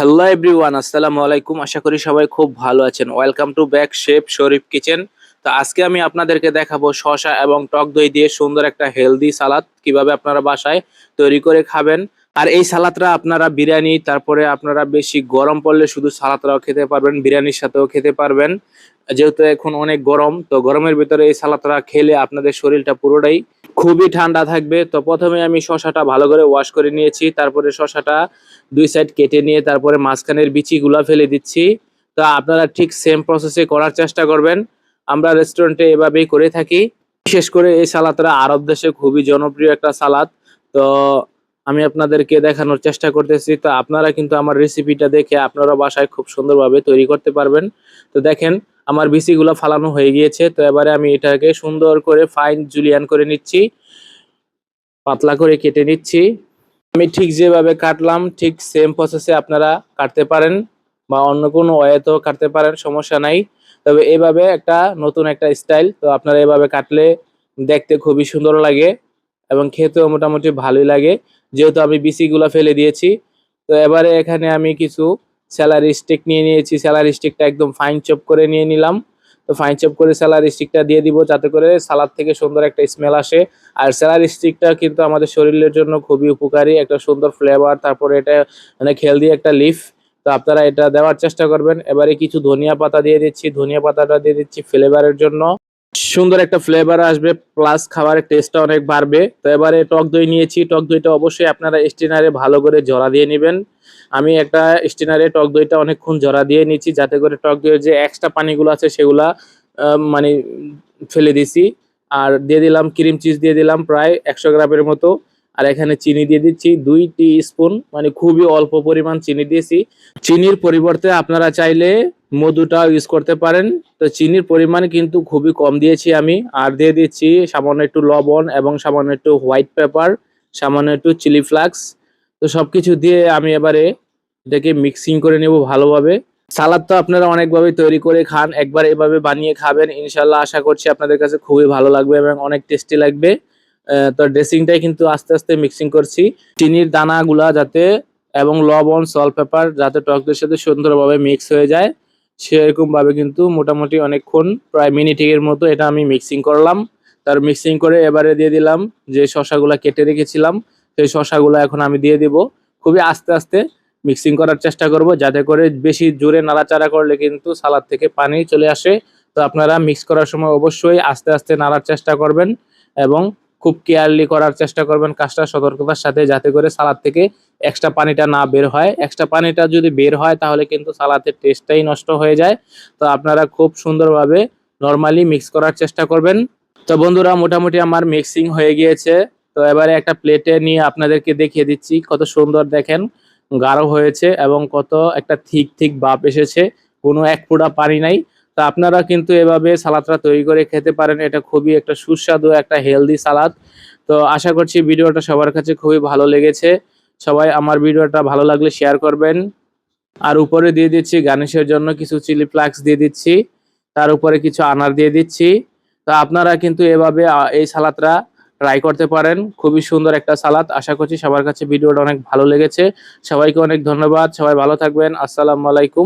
Hello everyone আসসালামু আলাইকুম। আশা করি সবাই খুব ভালো আছেন। Welcome to back chef Sharif kitchen তো আজকে আমি আপনাদেরকে দেখাবো শশা এবং টক দই দিয়ে সুন্দর একটা হেলদি সালাদ। কীভাবে আপনারা বাসায় তৈরি করে খাবেন। আর এই সালাদটা আপনারা বিরিয়ানি, তারপরে আপনারা বেশি গরম পড়লে শুধু সালাদটাও খেতে পারবেন, বিরিয়ানির সাথেও খেতে পারবেন। যেহেতু এখন অনেক গরম, তো গরমের ভিতরে এই সালাদটা খেলে আপনাদের শরীরটা পুরোটাই খুবই ঠান্ডা থাকবে। তো প্রথমে আমি শসাটা ভালো করে ওয়াশ করে নিয়েছি, তারপরে শসাটা দুই সাইড কেটে নিয়ে তারপরে মাঝখানের বিচিগুলা ফেলে দিচ্ছি। তো আপনারা ঠিক সেম প্রসেসে করার চেষ্টা করবেন। আমরা রেস্টুরেন্টে এভাবেই করে থাকি। বিশেষ করে এই সালাদটা আরব দেশে খুবই জনপ্রিয় একটা সালাদ। তো আমি আপনাদেরকে দেখানোর চেষ্টা করতেছি। তো আপনারা কিন্তু আমার রেসিপিটা দেখে আপনারা বাসায় খুব সুন্দরভাবে তৈরি করতে পারবেন। তো দেখেন, আমার বিচিগুলো ফালানো হয়ে গিয়েছে। তো এবারে আমি এটাকে সুন্দর করে ফাইন জুলিয়ান করে নিচ্ছি। পাতলা করে কেটে নিচ্ছি। আমি ঠিক যেভাবে কাটলাম, ঠিক সেম প্রসেসে আপনারা কাটতে পারেন বা অন্য কোনো ওয়েতেও কাটতে পারেন, সমস্যা নাই। তবে এভাবে একটা নতুন একটা স্টাইল তো আপনারা এভাবে কাটলে দেখতে খুবই সুন্দর লাগে এবং খেতেও মোটামুটি ভালোই লাগে। যেহেতু আমি বিসিগুলো ফেলে দিয়েছি, তো এবারে এখানে আমি কিছু স্যালারি স্টিক নিয়ে নিয়েছি। স্যালারি স্টিকটা একদম ফাইন চপ করে নিয়ে নিলাম। তো ফাইন চপ করে স্যালারি স্টিকটা দিয়ে দিব, যাতে করে সালাদ থেকে সুন্দর একটা স্মেল আসে। আর স্যালারি স্টিকটা কিন্তু আমাদের শরীরের জন্য খুবই উপকারী, একটা সুন্দর ফ্লেভার তারপরে এটা অনেক হেলদি একটা লিফ তো আপনারা এটা দেওয়ার চেষ্টা করবেন। এবারে কিছু ধনিয়া পাতা দিয়ে দিচ্ছি। ধনিয়া পাতাটা দিয়ে দিচ্ছি ফ্লেভারের জন্য। সুন্দর একটা ফ্লেভার আসবে প্লাস খাবারের টেস্টটা অনেক বাড়বে। তো এবারে টক দই নিয়েছি, টক দইটা অবশ্যই আপনারা স্টিনারে ভালো করে জড়া দিয়ে নেবেন। আমি একটা স্টিনারে টক দইটা অনেকক্ষণ জড়া দিয়ে নিয়েছি, যাতে করে টক দইয়ের যে এক্সট্রা পানিগুলো আছে সেগুলা মানে ফেলে দিছি। আর দিয়ে দিলাম ক্রিম চিজ দিয়ে দিলাম প্রায় একশো গ্রামের মতো। আর এখানে চিনি দিয়ে দিচ্ছি দুই টি স্পুন মানে খুবই অল্প পরিমাণ চিনি দিয়েছি। চিনির পরিবর্তে আপনারা চাইলে মধুটাও ইউজ করতে পারেন। তো চিনির পরিমাণ কিন্তু খুবই কম দিয়েছি আমি। আর দিয়ে দিচ্ছি সামান্য একটু লবণ এবং সামান্য একটু হোয়াইট পেপার সামান্য একটু চিলি ফ্লাক্স তো সবকিছু দিয়ে আমি এবারে এটাকে মিক্সিং করে নেব ভালোভাবে। সালাদ তো আপনারা অনেকভাবে তৈরি করে খান, একবার এভাবে বানিয়ে খাবেন, ইনশাল্লাহ আশা করছি আপনাদের কাছে খুবই ভালো লাগবে এবং অনেক টেস্টি লাগবে। তো ড্রেসিংটাই কিন্তু আস্তে আস্তে মিক্সিং করছি। চিনির দানাগুলা যাতে এবং লবণ সল্ট পেপার যাতে টকদের সাথে সুন্দরভাবে মিক্স হয়ে যায় সেরকম ভাবে কিন্তু মোটামুটি অনেকক্ষণ, প্রায় মিনিটের মতো এটা আমি মিক্সিং করলাম। তার মিক্সিং করে এবারে দিয়ে দিলাম যে শশাগুলা কেটে রেখেছিলাম, সেই শশাগুলো এখন আমি দিয়ে দিব। খুবই আস্তে আস্তে মিক্সিং করার চেষ্টা করব, যাতে করে বেশি জোরে নাড়াচাড়া করলে কিন্তু সালাদ থেকে পানি চলে আসে। তো আপনারা মিক্স করার সময় অবশ্যই আস্তে আস্তে নাড়ার চেষ্টা করবেন এবং খুব কেয়ারলি করার চেষ্টা করবেন কাজটা সতর্কতার সাথে, যাতে করে সালাদ থেকে এক্সট্রা পানিটা না বের হয়। এক্সট্রা পানিটা যদি বের হয়, তাহলে কিন্তু সালাদের টেস্টটাই নষ্ট হয়ে যায়। তো আপনারা খুব সুন্দরভাবে নর্মালি মিক্স করার চেষ্টা করবেন। তো বন্ধুরা, মোটামুটি আমার মিক্সিং হয়ে গিয়েছে। তো এবারে একটা প্লেটে নিয়ে আপনাদেরকে দেখিয়ে দিচ্ছি কত সুন্দর দেখেন, গাঢ় হয়েছে এবং কত একটা থিক থিক বাপ এসেছে। কোনো এক ফোঁটা পানি নাই। তো আপনারা কিন্তু এভাবে সালাদটা তৈরি করে খেতে পারেন। এটা খুবই একটা সুস্বাদু, একটা হেলদি সালাদ। তো আশা করছি ভিডিওটা সবার কাছে খুবই ভালো লেগেছে। সবাই আমার ভিডিওটা ভালো লাগলে শেয়ার করবেন। আর উপরে দিয়ে দিচ্ছি গার্নিশের জন্য কিছু চিলি ফ্লাক্স দিয়ে দিচ্ছি। তার উপরে কিছু আনার দিয়ে দিচ্ছি। তো আপনারা কিন্তু এভাবে এই সালাদটা ট্রাই করতে পারেন। খুবই সুন্দর একটা সালাদ। আশা করছি সবার কাছে ভিডিওটা অনেক ভালো লেগেছে। সবাইকে অনেক ধন্যবাদ। সবাই ভালো থাকবেন। আসসালামু আলাইকুম।